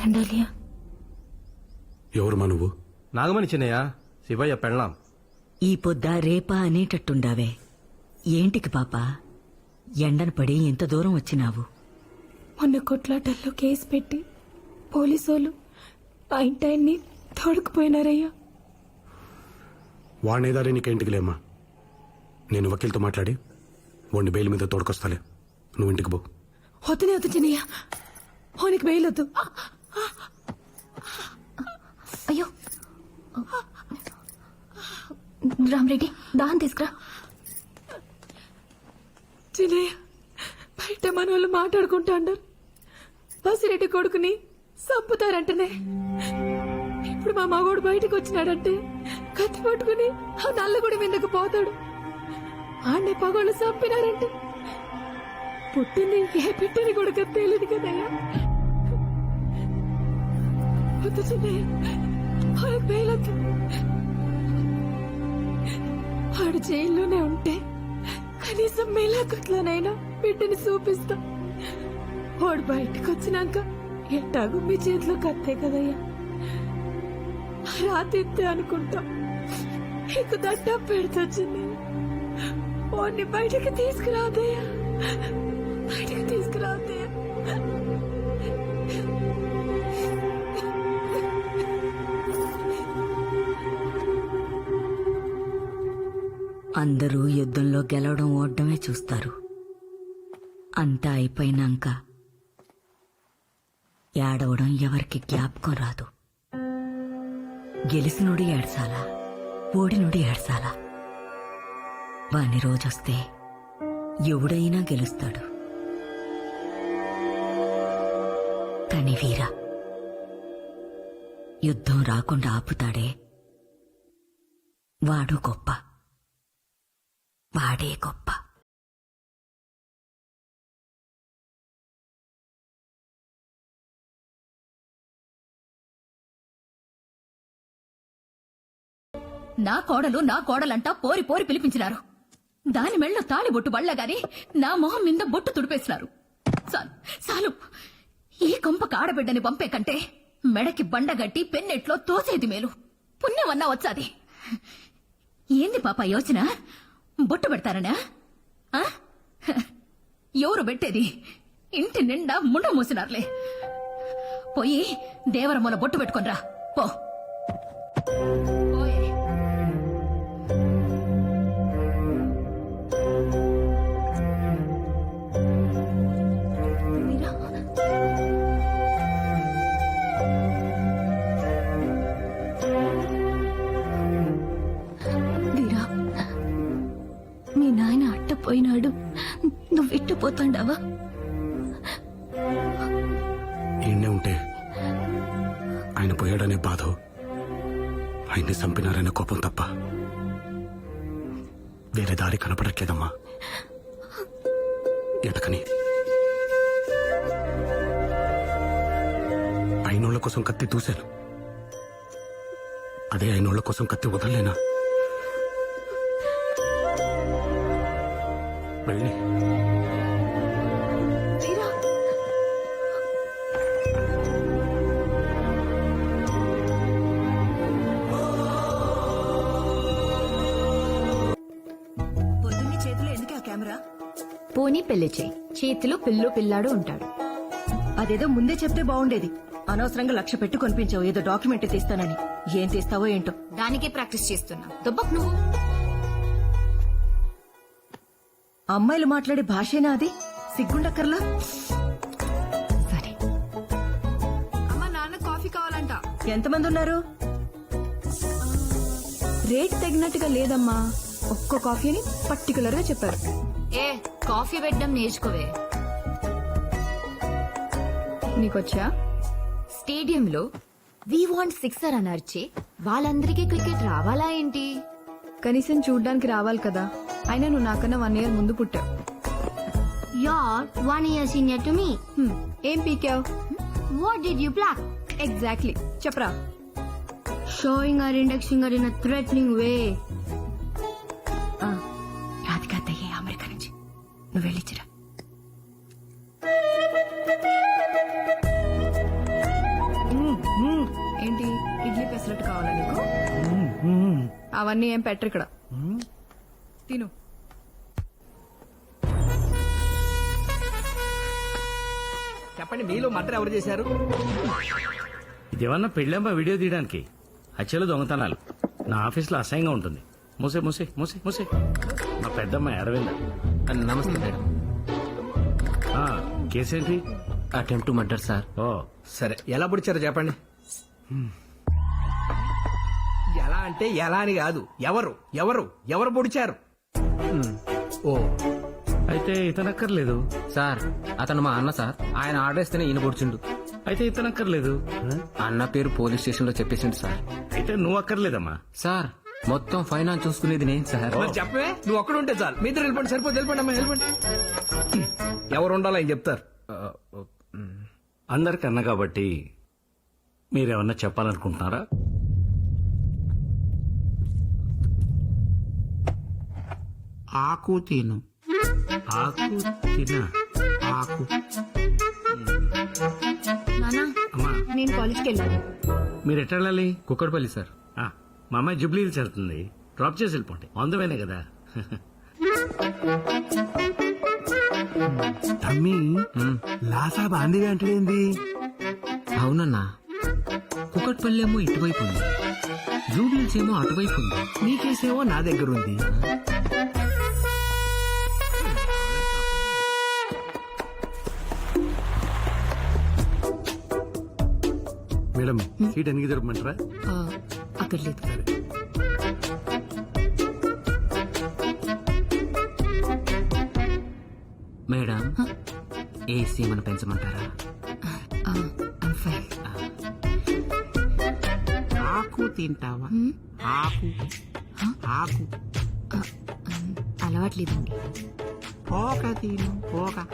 తండాలియా? ఎవరుమా నువ్వు? నాగమణి చిన్నయ్య శివయ్య పెళ్ళాం. ఈ పొద్ద రేపా అనేటట్టుండావే. ఏంటికి పాప? ఎండన పడి ఎంత దూరం వచ్చినావు? మొన్న కొట్లాటల్లో కేసు పెట్టి పోలీసోళ్ళు ఆ ఇంటాయన్ని తోడుకుపోయినారయ్యా. వాణేదారి నీకేంటికి లేమ్మా? నేను వకీల్తో మాట్లాడి వాడిని బెయిల్ మీద తోడుకొస్తాలే. నువ్వు ఇంటికి పో. వద్దునే వద్దు చిన్నయ్య. ఓనికి వేయలొద్దు అయ్యో. రామరెడ్డి దాహం తీసుకురా. చిన్నయ్య బయట మన వాళ్ళు మాట్లాడుకుంటా అన్నారు. బసిరెడ్డి కొడుకుని చంపుతారంటనే. ఇప్పుడు మా మగోడు బయటకు వచ్చినాడంటే కత్తి పట్టుకుని ఆ నల్లగుడి మీదకు పోతాడు. ఆడే పగోళ్ళు చంపినారంటే. పుట్టింది ఏ పెట్టని కొడుకు తెలియదు కదయ్యా. వద్దు చిన్నయ్య వాళ్ళకి వేయలొద్దు వాడు జైల్లోనే ఉంటే కనీసం మేలాకుట్లోనైనా బిడ్డని చూపిస్తా. వాడు బయటకు వచ్చినాక ఎట్టాగు మీ చేతిలో కత్తే కదయ్యా? రాతిత్తే అనుకుంటా. నీకు దడ్డ పెడుతొచ్చింది వాడిని బయటకు తీసుకురాదయ్యా. అందరూ యుద్ధంలో గెలవడం ఓడమే చూస్తారు. అంతా అయిపోయినాక ఏడవడం ఎవరికి జ్ఞాపకం రాదు. గెలిసినోడి ఏడ్చాలా ఓడినుడి ఏడ్చాలా వాని రోజొస్తే ఎవడైనా గెలుస్తాడు. కాని వీరా యుద్ధం రాకుండా ఆపుతాడే వాడు గొప్ప. వాడే గొప్ప. నా కోడలు నా కోడలంటా పోరి పోరి పిలిపించినారు. దాని మెళ్ళ తాళి బొట్టు బళ్ళగాని నా మొహం మీద బొట్టు తుడిపేసినారు. చాలు చాలు. ఈ కొంప కాడబిడ్డని పంపే కంటే మెడకి బండగట్టి పెన్నెట్లో తోసేది మేలు. పుణ్యమన్నా వచ్చాది. ఏంది పాప యోచన? బొట్టు పెడతారనా? ఆ? ఎవరు పెట్టేది? ఇంటి నిండా ముండ మూసినారులే. పోయి దేవరమూల బొట్టు పెట్టుకొనిరా పో. నువ్వు ఈయనే ఉంటే ఆయన పోయాడనే బాధ. ఆయన్ని చంపినారనే కోపం తప్ప వేరే దారి కనపడట్లేదమ్మా. ఎటకని అయినోళ్ళ కోసం కత్తి దూశాను అదే అయినోళ్ళ కోసం కత్తి వదలలేనా? వెళ్ళి. పోనీ పెళ్ళి చేయి చేతిలో పిల్లు పిల్లాడు ఉంటాడు. అదేదో ముందే చెప్తే బాగుండేది. అనవసరంగా లక్ష పెట్టి కొనిపించావు. ఏదో డాక్యుమెంట్ తీస్తానని. ఏం తీస్తావో ఏంటో. దానికే ప్రాక్టీస్ చేస్తున్నా. దుబ్బక్ నువ్వు. అమ్మాయిలు మాట్లాడే భాషేనా అది? సిగ్గుండక్కర్లా? సరే. అమ్మ నాన్న కాఫీ కావాలంట. ఎంతమంది ఉన్నారు? రేట్ తగినట్టుగా లేదమ్మా. ఒక్క కాఫీ అని పర్టికులర్గా చెప్పారు. ఏ కాఫీ పెట్టడం నేర్చుకోవే. నీకొచ్చా? స్టేడియంలో వి వాంట్ సిక్సర్ అని అరిచే వాళ్ళందరికీ క్రికెట్ రావాలా ఏంటి? కనీసం చూడ్డానికి రావాలి కదా. అయినా నువ్వు నాకన్నా వన్ ఇయర్ ముందు పుట్టావు. You're one year senior to me. Hmm, ఏం పీకావు? What did you pluck? Exactly చెప్పరా? Showing her index finger in a threatening way. నువ్వు వెళ్ళిచ్చిరా ఏంటి? ఇడ్లీ పెసరట్టు కావాలా నీకు? అవన్నీ ఏం పెట్టరు ఇక్కడ. తిను. చెప్పండి మీలో మర్డర్ ఎవరు చేశారు? ఇదేమన్నా పెళ్ళమ్మా వీడియో తీయడానికి? హత్యలు దొంగతనాలు. నా ఆఫీస్లో అసహ్యంగా ఉంటుంది. మూసే మూసే మూసే మూసే. మా పెద్దమ్మాయి అరవింద. నమస్తే madam. కేసేంటి? Attempt to murder sir. ఓ. సరే ఎలా పుడిచారో చెప్పండి. ఎలా అంటే ఎలా అని కాదు. ఎవరు ఎవరు ఎవరు పొడిచారు? ఓ. అయితే ఇతనక్కర్లేదు. సార్ అతను మా అన్న సార్. ఆయన ఆర్డర్ ఇస్తేనే ఈయన పొడిచిండు. అయితే ఇతనక్కర్లేదు. అన్న పేరు పోలీస్ స్టేషన్లో చెప్పేసిండు సార్. అయితే నువ్వు అక్కర్లేదమ్మా సార్ మొత్తం ఫైనాన్స్ చూసుకునేది నేను సార్. మరి చెప్పవే? నువ్వు ఒక్కడ ఉంటే చాలు. మీ ఇద్దరు వెళ్ళిపోండి సరిపోతే వెళ్ళిపోండి అమ్మా వెళ్ళిపోండి. ఎవరు ఉండాలో ఆయన చెప్తారు. అందరికన్నా కాబట్టి మీరేమన్నా చెప్పాలనుకుంటున్నారా? ఆకు తిను. ఆకు తినా? ఆకు. నానా అమ్మా. నేను కాలేజ్కి వెళ్ళాను మీరు ఎట్లా వెళ్ళాలి? కుక్కడపల్లి సార్. ఆ, మా అమ్మాయి జూబ్లీ హిల్స్ వెళ్తుంది. డ్రాప్ చేసి వెళ్ళిపోండి. అందమేనే కదా. తమ్మి లాసా బాందిగా అంటేంది అవునన్నా. కుక్కడపల్లి ఏమో ఇటువైపు ఉంది. జూబిల్స్ ఏమో అటువైపు ఉంది. నీ కేసేమో నా దగ్గర ఉంది. మేడం సీట్ ఎన్ని జరపమంటారా? అక్కర్లేదు మేడం ఏసీ మన పెంచమంటారా? ఆకు తింటావా? ఆకు. ఆకు. అలవాట్లేదండి. పోక తిను పోక.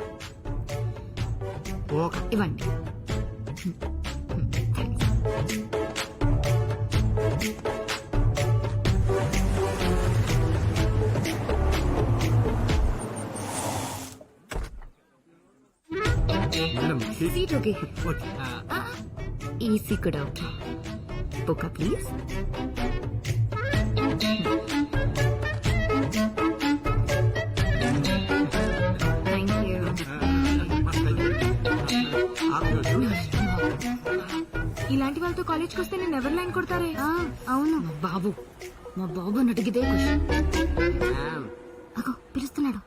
పోక. ఇవ్వండి. Seat okay okay. ఈసీ కూడా ఓకే బుక్ ప్లీజ్ ఇలాంటి వాళ్ళతో కాలేజ్కి వస్తే నేను ఎవరు లైన్ కొడతారే అవును మా బాబు మా బాబు నటికిదే అగో పిలుస్తున్నాడు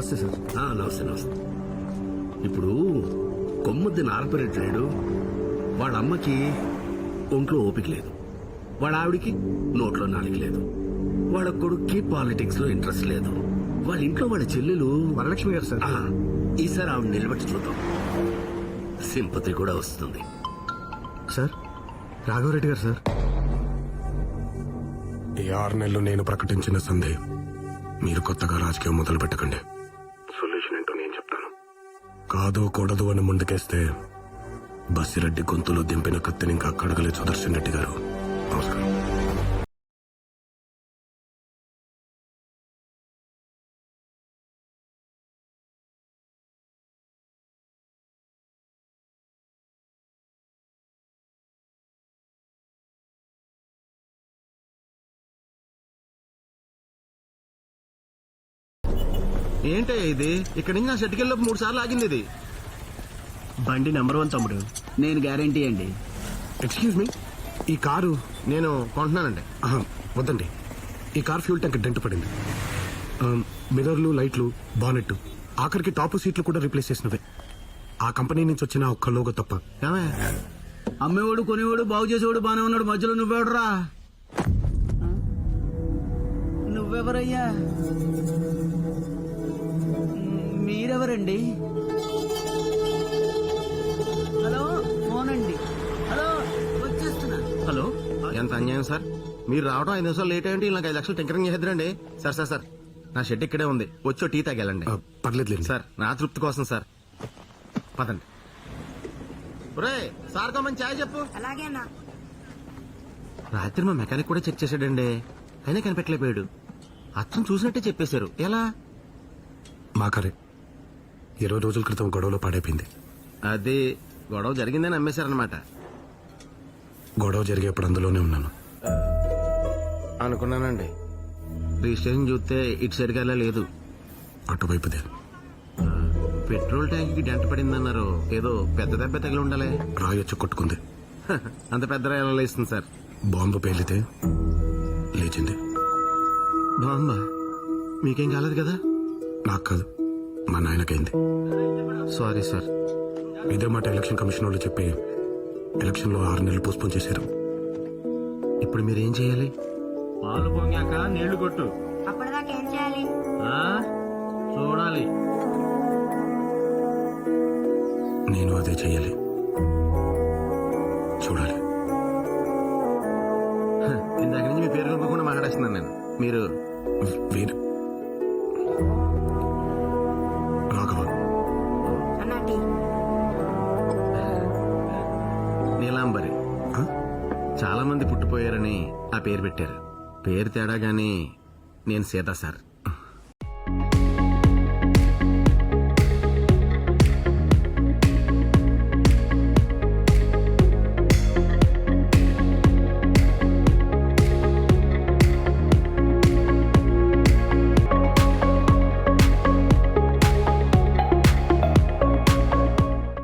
నమస్తే సార్. ఆ, నమస్తే నమస్తే. ఇప్పుడు కొమ్ముద్ది నారపరెడ్డాడు వాళ్ళ అమ్మకి ఒంట్లో ఓపిక లేదు. వాళ్ళ ఆవిడికి నోట్లో నాలుగు లేదు. వాళ్ళ కొడుక్కి పాలిటిక్స్లో ఇంట్రెస్ట్ లేదు. వాళ్ళ ఇంట్లో వాళ్ళ చెల్లెలు వరలక్ష్మి గారు సార్. ఆ, ఈసారి ఆవిడ నిలబెట్టి చూద్దాం. సింపతి కూడా వస్తుంది. సార్ రాఘవరెడ్డి గారు సార్. ఈ ఆరు నెలలు నేను ప్రకటించిన సందే మీరు కొత్తగా రాజకీయం మొదలు పెట్టకండి కాదు కూడదు అని ముందుకేస్తే బస్సిరెడ్డి గొంతులో దింపిన కత్తిని ఇంకా కడగలే సుదర్శన్ రెడ్డి గారు. నమస్కారం. ఏంటే ఇది? ఇక్కడ నుంచి నా షెట్కెళ్ళి మూడు సార్లు ఆగింది ఇది. బండి నెంబర్ వన్ తమ్ముడు. నేను గ్యారంటీ అండి. ఎక్స్క్యూజ్ మీ ఈ కారు నేను కొంటున్నానండి. ఆహా, వద్దండి. ఈ కార్ ఫ్యూల్ ట్యాంక్ డెంట్ పడింది. ఆ, మిర్రర్లు లైట్లు బానెట్ ఆఖరికి టాప్ సీట్లు కూడా రీప్లేస్ చేసినవే. ఆ కంపెనీ నుంచి వచ్చిన ఒక్క లోగో తప్ప. ఏమే? అమ్మేవాడు కొనేవాడు బాగు చేసేవాడు బానే ఉన్నాడు మధ్యలో నువ్వెవడరా? నువ్వెవరయ్యా? మీరెవరండి? హలో ఫోన్ అండి హలో వచ్చేస్తున్నా. హలో ఎంత అన్యాయం సార్? మీరు రావడం ఐదు నిమిషాలు లేట్ అయ్యండి నాకు ఐదు లక్షలు టింకరింగ్ చేద్దరండి సార్ సార్ సార్ నా షెడ్ ఇక్కడే ఉంది. వచ్చి టీ తాగెళ్ళండి ఆ, పర్లేదులేండి. సార్ నా తృప్తి కోసం సార్. పదండి. ఒరే సార్ కమ్మని ఛాయ్ చెప్పు. అలాగే అన్నా. రాత్రి మా మెకానిక్ కూడా చెక్ చేశాడండి. అయినా కనిపెట్టలేకపోయాడు. అచ్చం చూసినట్టే చెప్పేశారు. ఎలా? మా కరే ఇరవై రోజుల క్రితం గొడవలో పాడైపోయింది. అదే గొడవ జరిగిందని అమ్మేశారనమాట గొడవ జరిగేప్పుడు అందులోనే ఉన్నాను. అనుకున్నానండి. రిజిస్ట్రేషన్ చూస్తే ఇటు గల్లా లేదు. అటువైపుదే. పెట్రోల్ ట్యాంక్కి డెంట పడిందన్నారు. ఏదో పెద్ద దెబ్బ తగిలి ఉండాలి. రాయొచ్చు కొట్టుకుంది. అంత పెద్ద రాయలు లేస్తుంది సార్? బాంబు పేలితే లేచింది. బాంబా? మీకేం కాలేదు కదా? నాకు కాదు. మా నాయనకైంది. సారీ సార్ ఇదే మాట ఎలక్షన్ కమిషన్ వాళ్ళు చెప్పి ఎలక్షన్లో ఆరు నెలలు పోస్ట్పోన్ చేశారు. ఇప్పుడు మీరు ఏం చేయాలి? పాలు పొంగాక నీళ్ళు కొట్టు. అప్పటిదాకా ఏం చేయాలి? ఆ? చూడాలి. నేను అదే చెయ్యాలి చూడాలి. హ, ఇందాక నుంచి మీ పేరు కనుక్కోకుండా మాట్లాడేస్తున్నాను నేను. మీరు వీరు పేరు పెట్టారు. పేరు తేడాగానే నేను సీత సార్.